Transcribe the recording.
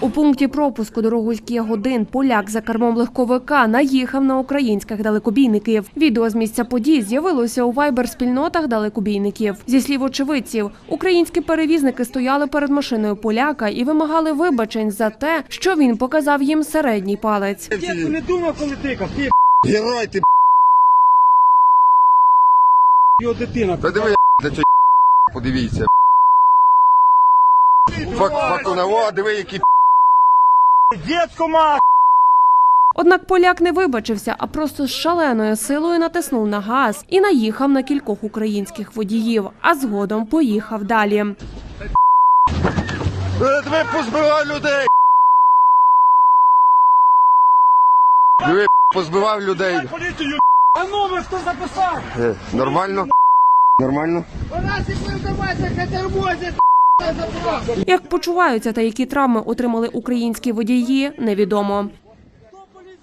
У пункті пропуску дорогу годин поляк за кермом легковика наїхав на українських далекобійників. Відео з місця подій з'явилося у вайбер-спільнотах далекобійників. Зі слів очевидців, українські перевізники стояли перед машиною поляка і вимагали вибачень за те, що він показав їм середній палець. Дідку не думав, коли тикав. Ти Герой ти, його дитина. та диви, подивіться. Фак, фактуна, диви, які Дідко ма. Однак поляк не вибачився, а просто з шаленою силою натиснув на газ і наїхав на кількох українських водіїв, а згодом поїхав далі. Е, позбивав людей. Диви, позбивав людей. Поліцію. А ну ви хто записав? Е, Нормально? Нормально? Як почуваються та які травми отримали українські водії, невідомо.